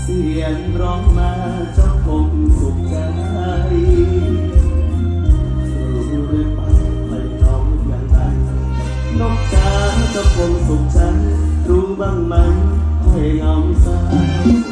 เสียงร้องมาเจ้าคงสุขใจรู้หรือเปล่าไปน้องอย่างไรนกจ๋าเจ้าคงสุขใจรู้บ้างไหมให้เหงาเศร้าโ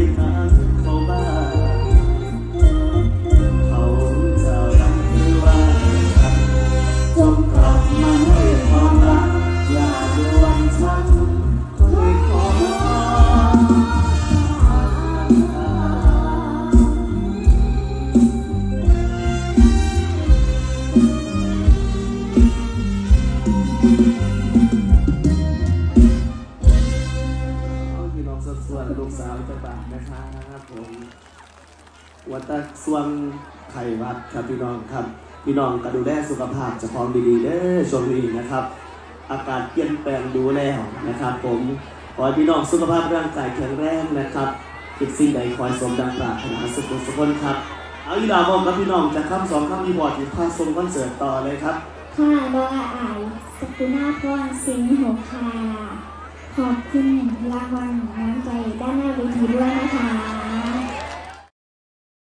ส่วนลูกสาวจะบาทนะครับผมวัตส่วนไข่วัดครับพี่น้องครับ พี่น้องก็ดูแลสุขภาพจะพร้อมดีๆเด้อช่วงนี้นะครับ อากาศเปลี่ยนแปลงดูแล้วนะครับ ผมขอให้พี่น้องสุขภาพร่างกายแข็งแรงนะครับคิดสิ่งใดขอให้สมดังปรารถนาสุขสุขคนครับ เอาอีดาบอกกับพี่น้องจะคำสองคำมีบอดที่พาส่งคอนเสิร์ตต่อเลยครับค่ะดอกอาอายสกุณาพรสิงห์หกค่ะขอบคุณ รางวัลน้ำใจด้านหน้าเวทีด้วยนะคะ